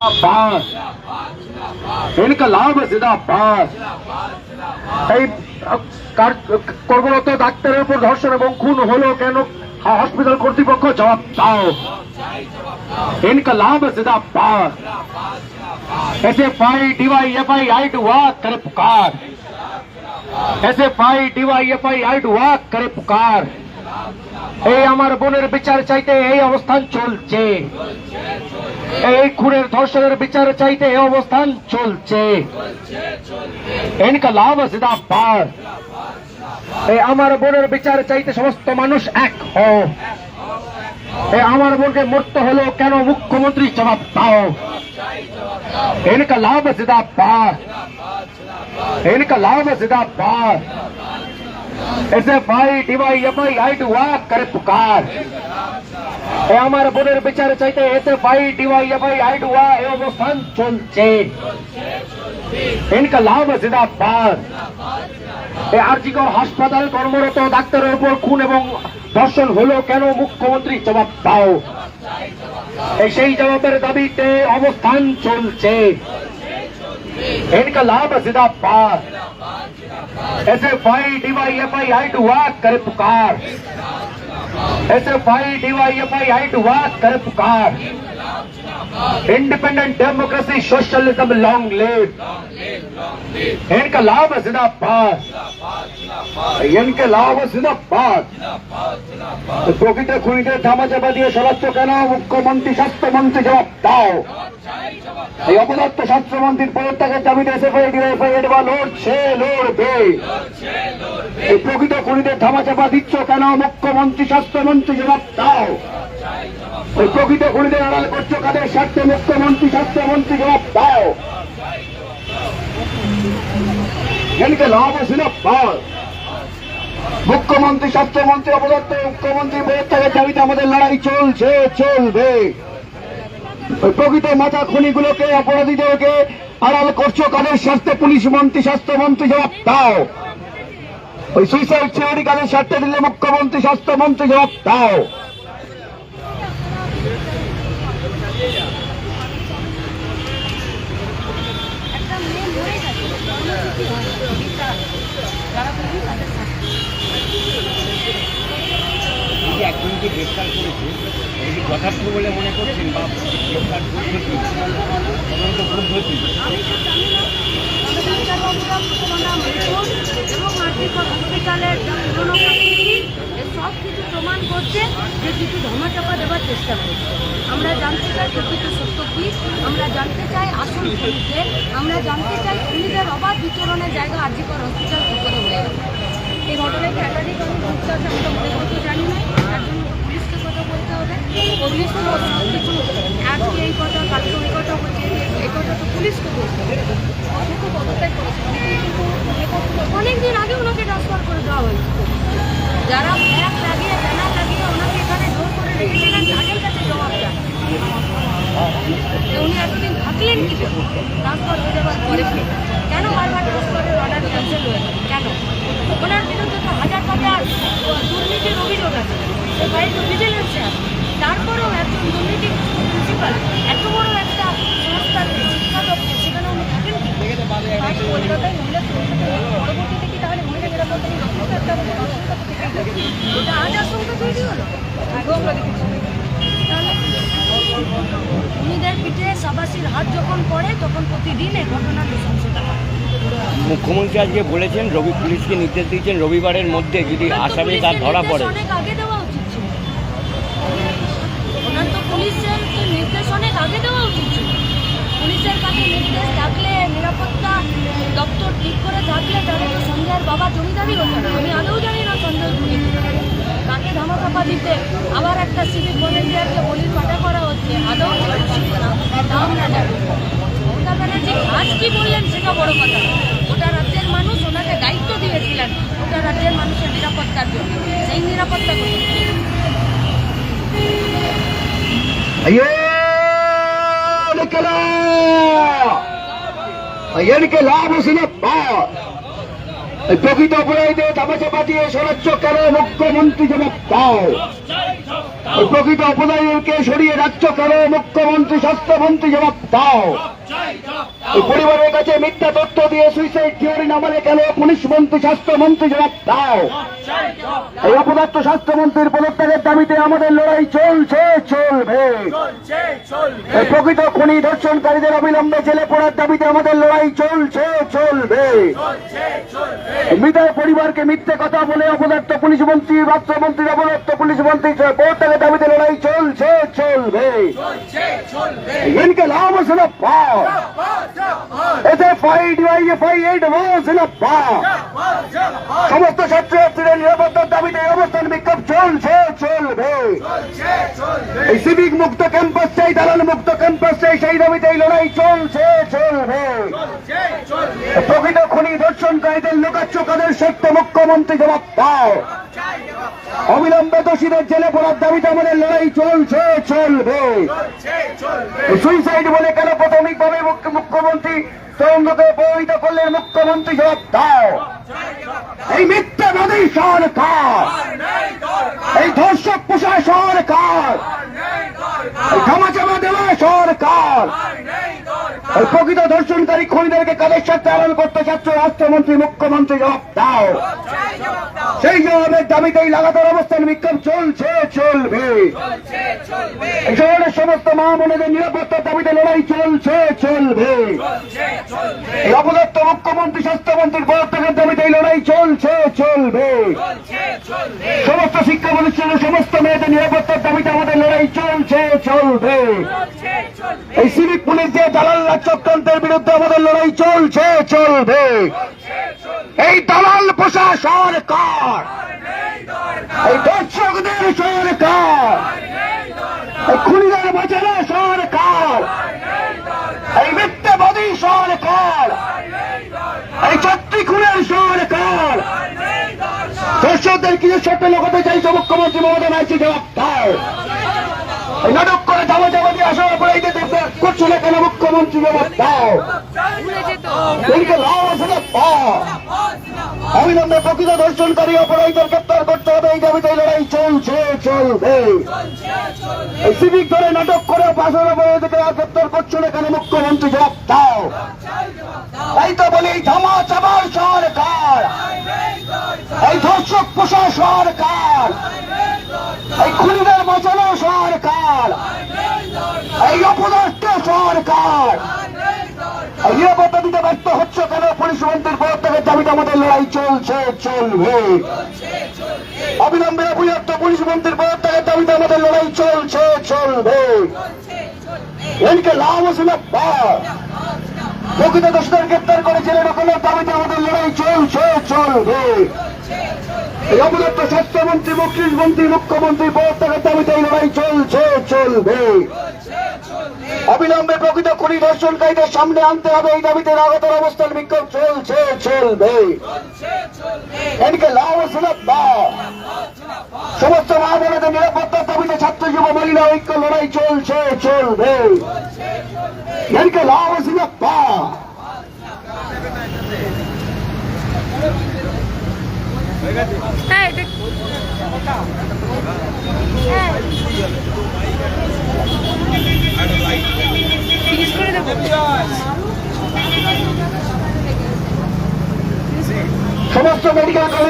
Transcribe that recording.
जिंदाबाद इनकलाब जिंदाबाद এই কার- কর্মরত ডাক্তারের উপর ধর্ষণ এবং খুন হলো কেন হসপিটাল কর্তৃপক্ষ জবাব দাও इनकलाब जिंदाबाद S F I D Y F I आई टू वाक करे पुकार S F I D Y F I आई टू वाक करे पुकार এই আমার বোনের বিচার চাইতে এই অবস্থান চলছে। এই খুনের ধর্ষণের বিচার চাইতে এই অবস্থান চলছে। এনকা লাভ জিদাবাদ। এই আমার বোনের বিচার চাইতে সমস্ত মানুষ এক হও। এই আমার বোনকে মরতে হলো কেন মুখ্যমন্ত্রী জবাব দাও। এনকা লাভ জিদাবাদ। এনকা লাভ জিদাবাদ। এসে ভাই ডিভাই ওয়াক করে পুকার এ আমার বোনের চাইতে ভাই ডিভাই এ চলছে। এ হাসপাতাল কর্মরত ডাক্তারের উপর খুন এবং ধর্ষণ হলো কেন মুখ্যমন্ত্রী জবাব দাও। সেই জবাবের দাবিতে অবস্থান চলছে। এনকা লাভ জিদা পার ऐसे फाई डीवाई एफ़ आई आई टू वाक करे पुकार। ऐसे फाई डीवाई एफ़ आई आई टू वाक करे पुकार। independent democracy socialism long live इनका लाभ जिंदाबाद इनके लाभ जिंदाबाद প্রকৃত খুনিদের ধামাচাপা দিয়ে সরাচ্ছ কেন মুখ্যমন্ত্রী স্বাস্থ্যমন্ত্রী জবাব দাও এই অপদত্ত স্বাস্থ্যমন্ত্রীর পদত্যাগের দাবিতে এসএফআই ডিএফআই বা লড়ছে লড়বে এই প্রকৃত খুনিদের ধামাচাপা দিচ্ছ কেন মুখ্যমন্ত্রী স্বাস্থ্যমন্ত্রী জবাব দাও ওই প্রকৃত খুনিদের আড়াল করছ কাদের স্বার্থে মুখ্যমন্ত্রী স্বাস্থ্যমন্ত্রী জবাব দাও। এনকে লাভ ছিল পাল মুখ্যমন্ত্রী, স্বাস্থ্যমন্ত্রী অপদত্ত মুখ্যমন্ত্রী পদত্যাগের দাবিতে আমাদের লড়াই চলছে, চলবে। ওই প্রকৃত মাথা খুনিগুলোকে, অপরাধীদেরকে আড়াল করছ কাদের স্বাস্থ্য পুলিশ মন্ত্রী, স্বাস্থ্যমন্ত্রী জবাব দাও। ওই সুইসাইড সিকিউরিটি কাদের স্বার্থে দিলে মুখ্যমন্ত্রী, স্বাস্থ্যমন্ত্রী জবাব দাও একটা মেয়ে মরে গেছে কর্মসূচি হয় বিচার যারা করি তাদের শাস্তি এই যে একজনকে গ্রেপ্তার করেছে এটা কি যথার্থ বলে মনে করছেন বা আর্থিকর হসপিটালের সব কিছু প্রমাণ করছে যে কিছু ধমাচাপা দেওয়ার চেষ্টা করছে আমরা জানতে চাই প্রকৃত সত্য কি? আমরা জানতে চাই আসল খুনিকে আমরা জানতে চাই খুনিদের অবাধ বিচরণের জায়গা আর্থিকর হসপিটাল কী করে হয়ে গেছে এই ঘটনায় কি একাধিক আমি বুঝতে আছে আমি তো মনে করতে জানি না, তার জন্য বলতে হবে। কিছু আজকে এই কথা, কালকে ওই কথা বলছে এই কথা তো পুলিশকে অনেক পদত্যাগ করেছে। কিন্তু অনেক দিন আগে ওনাকে ট্রান্সফার করে দেওয়া হয়েছে। যারা ফ্ল্যাগ লাগিয়ে, ব্যানার লাগিয়ে ওনাকে এখানে জোর করে রেখেছিলেন তাদের কাছে জবাব দেন উনি এতদিন থাকলেন কি ট্রান্সফার হয়ে যাওয়ার পরে কেন বারবার ট্রান্সফারের অর্ডার ক্যান্সেল হয়ে কেন ওনার বিরুদ্ধে তো হাজার হাজার দুর্নীতির অভিযোগ তারপরেও একজন দুর্নীতি প্রিন্সিপাল এত বড় একটা সংস্থার শিক্ষা দপ্তর সেখানে উনি থাকেন কি? কলকাতায় মহিলা পরবর্তীতে কি তাহলে মহিলা নিরাপত্তা নিয়ে যথেষ্ট একটা অসুবিধা তো থেকে গেল। ওটা আজ আশঙ্কা তৈরি হলো? আগেও আমরা দেখেছি। তাহলে পিঠে সাবাসির হাত যখন পড়ে তখন প্রতিদিন নৃশংসতা হয়। মুখ্যমন্ত্রী আজকে বলেছেন রবি পুলিশকে নির্দেশ দিয়েছেন রবিবারের মধ্যে যদি আসামি তার ধরা পড়ে। অনেক আগে দেওয়া উচিত ছিল ওনার তো পুলিশের তো নির্দেশ অনেক আগে দেওয়া উচিত পুলিশের কাছে নির্দেশ থাকলে নিরাপত্তা দপ্তর ঠিক করে থাকলে তাহলে তো সঞ্জয়ের বাবা জমিদারি হতো আমি আদৌ জানি না সঞ্জয় দুর্নীতি তাকে ধামাচাপা দিতে আবার একটা সিভিক ভলেন্টিয়ারকে বলির পাঠা করা হচ্ছে। আদৌ ঠিক না জানি। মমতা ব্যানার্জি আজ কি বললেন সেটা বড় কথা। গোটা রাজ্যের মানুষ ওনাকে দায়িত্ব দিয়েছিলেন গোটা রাজ্যের মানুষের নিরাপত্তার জন্য। সেই নিরাপত্তা কোথায়? এনকে লাভ হয়েছিল প্রকৃত অপরাধীদের তামাশা পাঠিয়ে সরাচ্ছ কারও মুখ্যমন্ত্রী যেন দাও প্রকৃত অপরাধীদেরকে সরিয়ে রাখছ কারও মুখ্যমন্ত্রী স্বাস্থ্যমন্ত্রী যেন দাও পরিবারের কাছে মিথ্যা তথ্য দিয়ে সুইসাইড থিওরি নামালে কেন? পুলিশ মন্ত্রী স্বাস্থ্যমন্ত্রী জবাব দাও। এই অপদার্থ স্বাস্থ্যমন্ত্রীর পদত্যাগের দাবিতে আমাদের লড়াই চলছে চলবে। প্রকৃত খুনি ধর্ষণকারীদের অবিলম্বে জেলে পড়ার দাবিতে আমাদের লড়াই চলছে চলবে। মৃতের পরিবারকে মিথ্যে কথা বলে অপদার্থ পুলিশ মন্ত্রী রাষ্ট্রমন্ত্রী অপদার্থ পুলিশ মন্ত্রী পদত্যাগের দাবিতে লড়াই চলছে চলবে। ইনকে লাভ পাও এতে ফাইট এডভান্স না পাও সমস্ত ছাত্রছাত্রীদের নিরাপত্তার দাবিতে অবস্থান বিক্ষোভ চলছে, চলবে। এই সিভিক মুক্ত ক্যাম্পাস চাই, দালাল মুক্ত ক্যাম্পাস চাই, সেই দাবিতে এই লড়াই চলছে, চলবে। প্রকৃত খনি ধর্ষণকারীদের লোকাচ্ছ কাদের সত্য মুখ্যমন্ত্রী জবাব দাও। অবিলম্বে দোষীদের জেলে পড়ার দাবিতে আমাদের লড়াই চলছে চলবে। সুইসাইড বলে কেন প্রাথমিকভাবে মুখ্য- মুখ্যমন্ত্রী তরঙ্গকে প্রভাবিত করলেন? মুখ্যমন্ত্রী জবাব দাও। এই মিথ্যাবাদী সরকার। এই ধর্ষক পোষা সরকার। এই দেওয়া সরকার। প্রকৃত ধর্ষণকারী খনিদেরকে কাদের সাথে আড়াল করতে চাচ্ছ? রাষ্ট্রমন্ত্রী মুখ্যমন্ত্রী জবাব দাও। সেই জবাবের দাবিতেই লাগাতার অবস্থান বিক্ষোভ চলছে চলবে। শহরের সমস্ত মা বোনেদের নিরাপত্তার দাবিতে লড়াই চলছে চলবে। এই অপদত্ত মুখ্যমন্ত্রী স্বাস্থ্যমন্ত্রীর পদত্যাগের দাবিতে এই লড়াই চলছে চলবে। সমস্ত শিক্ষা প্রতিষ্ঠানের সমস্ত মেয়েদের নিরাপত্তার দাবিতে আমাদের লড়াই চলছে চলবে। এই সিভিক পুলিশ যে দালাল চক্রান্তের বিরুদ্ধে আমাদের লড়াই চলছে চলবে। এই দালাল পোষা সরকার এই দর্শকদের সরকার এই খুনিদের বাঁচানো সরকার এই মিথ্যাবাদী সরকার এই চাকরি খুনের সরকার দর্শকদের কিছু ছোট্ট লোকতে চাইছে মুখ্যমন্ত্রী মমতা ব্যানার্জি জবাব নাটক করে ধামা চাপা দিয়ে পরে এই যে করছ না কেন মুখ্যমন্ত্রী দাও। পাও অবিলম্বে প্রকৃত ধর্ষণকারী অপরাধীদের গ্রেপ্তার করতে হবে। এই দাবিতে লড়াই চলছে, চলবে। এই সিভিক ধরে নাটক করে পাশের অপরাধীকে আর গ্রেপ্তার করছ না কেন মুখ্যমন্ত্রী? জবাব দাও। তাই তো বলি ধামা চাবার সরকার। এই ধর্ষক পোষা সরকার সরকার। নিরাপত্তা দিতে ব্যর্থ হচ্ছে কেন? পুলিশ মন্ত্রীর পদত্যাগের দাবিতে আমাদের লড়াই চলছে, চলবে। অবিলম্বে অভিযুক্ত পুলিশ মন্ত্রীর পদত্যাগের দাবিতে আমাদের লড়াই চলছে, চলবে। এনকে লাভ ছিল প্রকৃত দোষদের গ্রেপ্তার করে জেলে ঢোকানোর দাবিতে আমাদের লড়াই চলছে, চলবে। এই অবদত্ত স্বাস্থ্যমন্ত্রী মুখ্য মন্ত্রী মুখ্যমন্ত্রী পদত্যাগের দাবিতে এই লড়াই চলছে, চলবে। অবিলম্বে প্রকৃত খুনি ধর্ষণকারীদের সামনে আনতে হবে। এই দাবিতে লাগাতার অবস্থান বিক্ষোভ চলছে, চলবে। এদিকে সমস্ত মা বোনেদের নিরাপত্তার দাবিতে ছাত্র যুব মহিলা ঐক্য লড়াই চলছে, চলবে। এদিকে লাভ সুলভ বা হ্যাঁ এটা হ্যাঁ। ফিনিশ করে দেবো। সমস্ত মেডিকেল